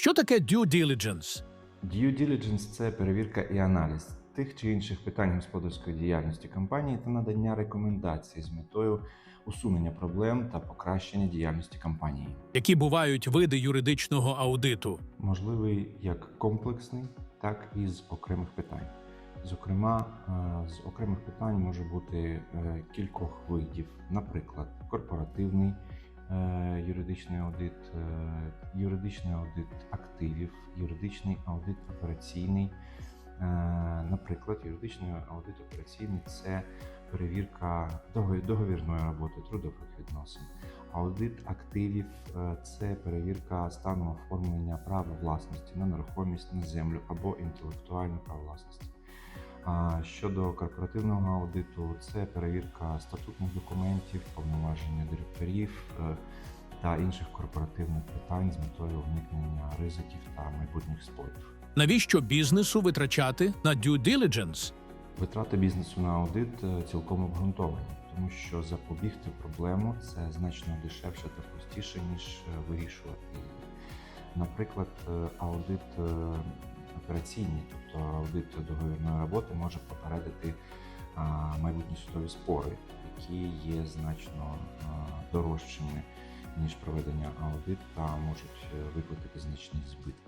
Що таке due diligence? Due diligence – це перевірка і аналіз тих чи інших питань господарської діяльності компанії та надання рекомендацій з метою усунення проблем та покращення діяльності компанії. Які бувають види юридичного аудиту? Можливий як комплексний, так і з окремих питань. Зокрема, е, з окремих питань може бути е, кількох видів, наприклад, корпоративний юридичний аудит, е, юридичний аудит активів, юридичний аудит операційний. Е, Наприклад, юридичний аудит операційний це перевірка договірної роботи трудових відносин. Аудит активів е, це перевірка стану оформлення права власності на нерухомість на землю або інтелектуальне право власності. Щодо корпоративного аудиту, це перевірка статутних документів, повноваження директорів е, та інших корпоративних питань з метою уникнення ризиків та майбутніх спорів. Навіщо бізнесу витрачати на due diligence? Витрати бізнесу на аудит е, цілком обґрунтовані, тому що запобігти проблему це значно дешевше та простіше, ніж е, вирішувати її. Наприклад, аудит операційний, тобто аудит договірної роботи, може попередити майбутні судові спори, які є значно дорожчими ніж проведення аудит та можуть е, викликати значні збитки.